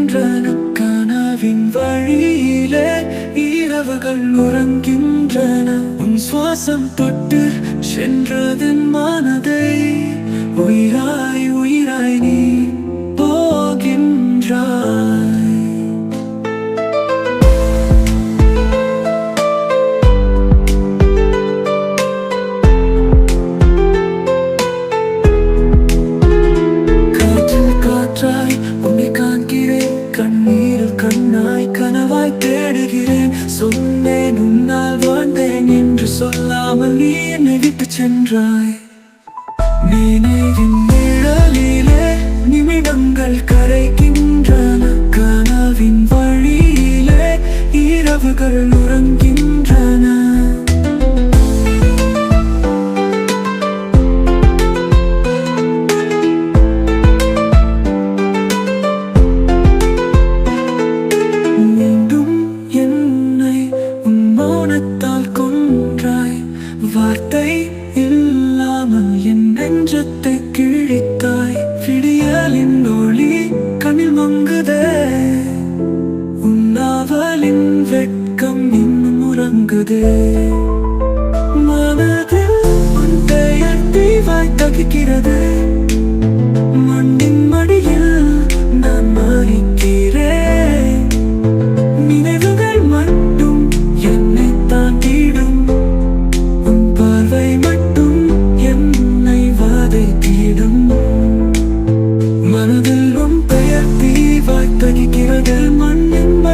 கனவின் வழியிலே இரவுகள் உறங்கின்றன உன் சுவாசம் தொட்டு சென்றதன் மனதை உயிராய் உயிர் கண்ணாய் கனவாய் தேடுகிறேன். சொன்னேன் உன்னால் வாழ்ந்தேன் என்று சொல்லாமல் நீ என்னை விட்டு சென்றாய். நினைவின் நிழலிலே நிமிடங்கள் கரைகின்றன. கனவின் வழியிலே இரவுகள் உறங்க என் நெஞ்சத்தை கிழித்தாய் விடியலின் ஒளி கண்ணில் மங்குதே. உன்னாவலின் வெட்கம் இன்னும் உறங்குதே. மனதில் உன் பெயர் தீவாய் தகிக்கிறது.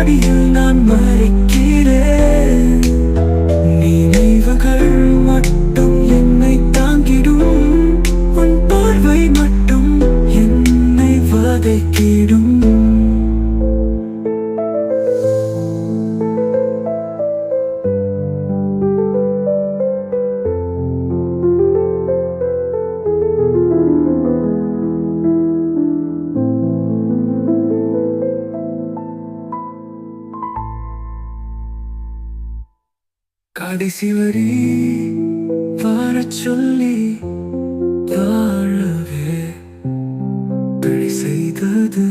அடியில் மடியில் நான் மறிக்கிறேன். நினைவுகள் மட்டும் என்னை தாங்கிடும். உன் பார்வை மட்டும் என்னை வதைக்கிறேன் கடைசி வரி வார சொல்லி வாழவே செய்தது.